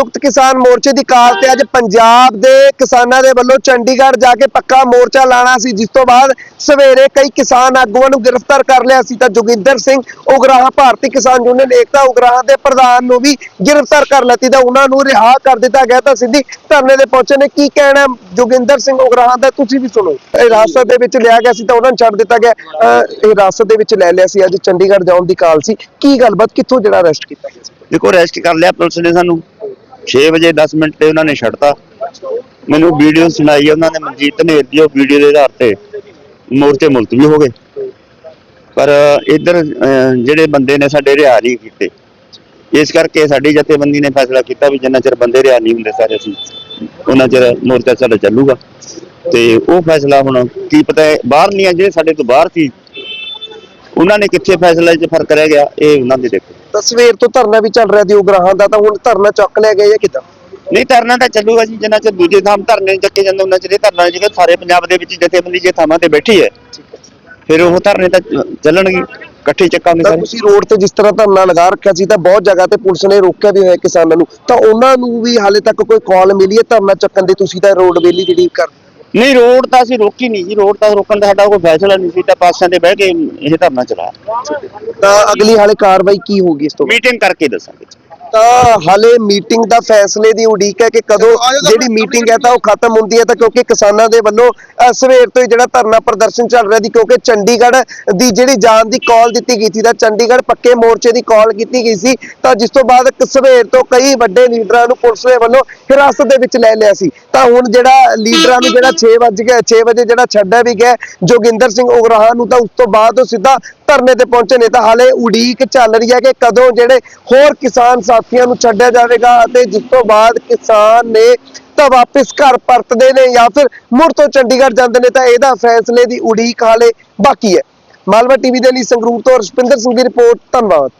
ਸੰਯੁਕਤ ਕਿਸਾਨ ਮੋਰਚੇ ਦੀ ਕਾਲ ਤੇ ਅੱਜ ਪੰਜਾਬ ਦੇ ਕਿਸਾਨਾਂ ਦੇ ਵੱਲੋਂ ਚੰਡੀਗੜ੍ਹ ਜਾ ਕੇ ਪੱਕਾ ਮੋਰਚਾ ਲਾਣਾ ਸੀ, ਜਿਸ ਤੋਂ ਬਾਅਦ ਸਵੇਰੇ ਕਈ ਕਿਸਾਨ ਆਗੂਆਂ ਨੂੰ ਗ੍ਰਿਫਤਾਰ ਕਰ ਲਿਆ ਸੀ ਤਾਂ ਜੋਗਿੰਦਰ ਸਿੰਘ ਉਗਰਾਹਾਂ, ਭਾਰਤੀ ਕਿਸਾਨ ਯੂਨੀਅਨ ਏਕਤਾ ਉਗਰਾਹਾਂ ਦੇ ਪ੍ਰਧਾਨ ਨੂੰ ਵੀ ਗ੍ਰਿਫਤਾਰ ਕਰ ਲਿਆ ਤਾਂ ਉਹਨਾਂ ਨੂੰ ਰਿਹਾ ਕਰ ਦਿੱਤਾ ਗਿਆ ਤਾਂ ਸਿੱਧੀ ਧਰਨੇ ਦੇ ਪਹੁੰਚੇ ਨੇ। ਕੀ ਕਹਿਣਾ ਜੋਗਿੰਦਰ ਸਿੰਘ ਉਗਰਾਹਾਂ ਦਾ? ਤੁਸੀਂ ਵੀ ਸੁਣੋ। ਹਿਰਾਸਤ ਦੇ ਵਿੱਚ ਲਿਆ ਗਿਆ ਸੀ ਤਾਂ ਉਹਨਾਂ ਨੂੰ ਛੱਡ ਦਿੱਤਾ ਗਿਆ। ਹਿਰਾਸਤ ਦੇ ਵਿੱਚ ਲੈ ਲਿਆ ਸੀ। ਅੱਜ ਚੰਡੀਗੜ੍ਹ ਜਾਣ ਦੀ ਕਾਲ ਸੀ। ਕੀ ਗੱਲਬਾਤ? ਕਿੱਥੋਂ ਜਿਹੜਾ ਅਰੈਸਟ ਕੀਤਾ ਗਿਆ ਸੀ? ਦੇਖੋ ਰੈਸਟ ਕਰ ਲਿਆ ਪੁਲਿਸ ਨੇ ਸਾਨੂੰ। 6 ਵਜੇ 10 ਮਿੰਟ ਤੇ ਉਹਨਾਂ ਨੇ ਛੱਡਤਾ। ਮੈਨੂੰ ਵੀਡੀਓ ਸੁਣਾਈ, ਉਹਨਾਂ ਨੇ ਮਨਜੀਤ ਨੇ ਦੀ, ਉਹ ਵੀਡੀਓ ਦੇ ਆਧਾਰ ਤੇ ਮੋਰਚੇ ਮੁਲਤਵੀ ਹੋ ਗਏ। ਪਰ, ਇੱਧਰ ਜਿਹੜੇ ਬੰਦੇ ਨੇ ਸਾਡੇ ਰਿਹਾ ਨਹੀਂ ਕੀਤੇ। ਇਸ ਕਰਕੇ ਸਾਡੀ ਜਥੇਬੰਦੀ ਨੇ ਫੈਸਲਾ ਕੀਤਾ ਵੀ ਜਿੰਨਾ ਚਿਰ ਬੰਦੇ ਰਿਹਾ ਨਹੀਂ ਹੁੰਦੇ ਸਾਰੇ ਅਸੀਂ, ਉਹਨਾਂ ਚਿਰ ਮੋਰਚਾ ਸਾਡਾ ਚੱਲੂਗਾ। ਤੇ ਉਹ ਫੈਸਲਾ ਹੁਣ ਕੀ ਪਤਾ ਬਾਹਰ ਨਹੀਂ ਆ, ਜਿਹੜੇ ਸਾਡੇ ਤੋਂ ਬਾਹਰ ਸੀ, ਉਹਨਾਂ ਨੇ ਕਿੱਥੇ ਫੈਸਲੇ 'ਚ ਫ਼ਰਕ ਰਹਿ ਗਿਆ, ਇਹ ਉਹਨਾਂ ਦੇ ਦੇਖੋ। ਤਾਂ ਸਵੇਰ ਤੋਂ ਧਰਨਾ ਵੀ ਚੱਲ ਰਿਹਾ ਸੀ ਉਗਰਾਹਾਂ ਦਾ ਤਾਂ ਹੁਣ ਧਰਨਾ ਚੁੱਕ ਲਿਆ ਗਿਆ ਜਾਂ ਕਿਦਾਂ? ਨਹੀਂ ਧਰਨਾ ਤਾਂ ਚੱਲੂਗਾ ਜੀ ਜਿੰਨਾ ਚਿਰ ਦੂਜੇ ਥਾਂ ਧਰਨੇ ਚੱਕੇ ਜਾਂਦੇ ਉਹਨਾਂ ਚਿਰ ਇਹ ਧਰਨਾ ਜਿਹੜਾ ਸਾਰੇ ਪੰਜਾਬ ਦੇ ਵਿੱਚ ਜਥੇਬੰਦੀ ਜੇ ਥਾਵਾਂ ਤੇ ਬੈਠੀ ਹੈ। ਫਿਰ ਉਹ ਧਰਨੇ ਤਾਂ ਚੱਲਣਗੇ ਇਕੱਠੇ ਚੱਕਾਂਗੇ ਸਾਰੇ। ਤੁਸੀਂ ਰੋਡ ਤੇ ਜਿਸ ਤਰ੍ਹਾਂ ਧਰਨਾ ਲਗਾ ਰੱਖਿਆ ਸੀ ਤਾਂ ਬਹੁਤ ਜਗ੍ਹਾ ਤੇ ਪੁਲਿਸ ਨੇ ਰੋਕਿਆ ਵੀ ਹੋਇਆ ਕਿਸਾਨਾਂ ਨੂੰ। ਤਾਂ ਉਹਨਾਂ ਨੂੰ ਵੀ ਹਾਲੇ ਤੱਕ ਕੋਈ ਕਾਲ ਮਿਲੀ ਹੈ ਧਰਨਾ ਚੱਕਣ ਦੀ? ਤੁਸੀਂ ਤਾਂ ਰੋਡ ਵੇਲੀ ਜਿਹੜੀ ਕਰ ਨਹੀਂ ਰੋਡ ਤਾਂ ਅਸੀਂ ਰੋਕੀ ਨਹੀਂ ਜੀ ਰੋਡ ਤਾਂ ਰੋਕਣ ਦਾ ਸਾਡਾ ਕੋਈ ਫੈਸਲਾ ਨਹੀਂ ਸੀ ਤਾਂ ਪਾਸਿਆਂ ਤੇ ਬਹਿ ਕੇ ਇਹ ਧਰਨਾ ਚਲਾ ਤਾਂ ਅਗਲੀ ਹਾਲੇ ਕਾਰਵਾਈ ਕੀ ਹੋਊਗੀ ਇਸ ਤੋਂ? ਮੀਟਿੰਗ ਕਰਕੇ ਦੱਸਾਂਗੇ ਤਾਂ ਹਾਲੇ ਮੀਟਿੰਗ ਦਾ ਫੈਸਲੇ ਦੀ ਉਡੀਕ ਹੈ ਕਿ ਕਦੋਂ ਜਿਹੜੀ ਮੀਟਿੰਗ ਹੈ ਤਾਂ ਉਹ ਖਤਮ ਹੁੰਦੀ ਹੈ ਤਾਂ ਕਿਉਂਕਿ ਕਿਸਾਨਾਂ ਦੇ ਵੱਲੋਂ ਸਵੇਰ ਤੋਂ ਹੀ ਜਿਹੜਾ ਧਰਨਾ ਪ੍ਰਦਰਸ਼ਨ ਚੱਲ ਰਿਹਾ ਸੀ ਕਿਉਂਕਿ ਚੰਡੀਗੜ੍ਹ ਦੀ ਜਿਹੜੀ ਜਾਣ ਦੀ ਕਾਲ ਦਿੱਤੀ ਗਈ ਸੀ ਤਾਂ ਚੰਡੀਗੜ੍ਹ ਪੱਕੇ ਮੋਰਚੇ ਦੀ ਕਾਲ ਕੀਤੀ ਗਈ ਸੀ ਤਾਂ ਜਿਸ ਤੋਂ ਬਾਅਦ ਸਵੇਰ ਤੋਂ ਕਈ ਵੱਡੇ ਲੀਡਰਾਂ ਨੂੰ ਪੁਲਿਸ ਦੇ ਵੱਲੋਂ ਹਿਰਾਸਤ ਦੇ ਵਿੱਚ ਲੈ ਲਿਆ ਸੀ। ਤਾਂ ਹੁਣ ਜਿਹੜਾ ਲੀਡਰਾਂ ਨੂੰ ਜਿਹੜਾ 6 ਵਜੇ ਗਿਆ 6 ਵਜੇ ਜਿਹੜਾ ਛੱਡਿਆ ਵੀ ਗਿਆ ਜੋਗਿੰਦਰ ਸਿੰਘ ਉਗਰਾਹਾਂ ਨੂੰ ਤਾਂ ਉਸ ਤੋਂ ਬਾਅਦ ਉਹ ਸਿੱਧਾ ਧਰਨੇ ਤੇ ਪਹੁੰਚੇ ਨੇ ਤਾਂ ਹਾਲੇ ਉਡੀਕ ਚੱਲ ਰਹੀ ਹੈ ਕਿ ਕਦੋਂ ਜਿਹੜੇ ਹੋਰ ਕਿਸਾਨ ਸਾਥੀਆਂ ਨੂੰ ਛੱਡਿਆ ਜਾਵੇਗਾ ਅਤੇ ਜਿਸ ਤੋਂ ਬਾਅਦ ਕਿਸਾਨ ਨੇ ਤਾਂ ਵਾਪਸ ਘਰ ਪਰਤਦੇ ਨੇ ਜਾਂ ਫਿਰ ਮੁੜ ਤੋਂ ਚੰਡੀਗੜ੍ਹ ਜਾਂਦੇ ਨੇ ਤਾਂ ਇਹਦਾ ਫੈਸਲੇ ਦੀ ਉਡੀਕ ਹਾਲੇ ਬਾਕੀ ਹੈ। ਮਾਲਵਾ ਟੀਵੀ ਦੇ ਲਈ ਸੰਗਰੂਰ ਤੋਂ ਰਸ਼ਪਿੰਦਰ ਸਿੰਘ ਦੀ ਰਿਪੋਰਟ ਧੰਨਵਾਦ।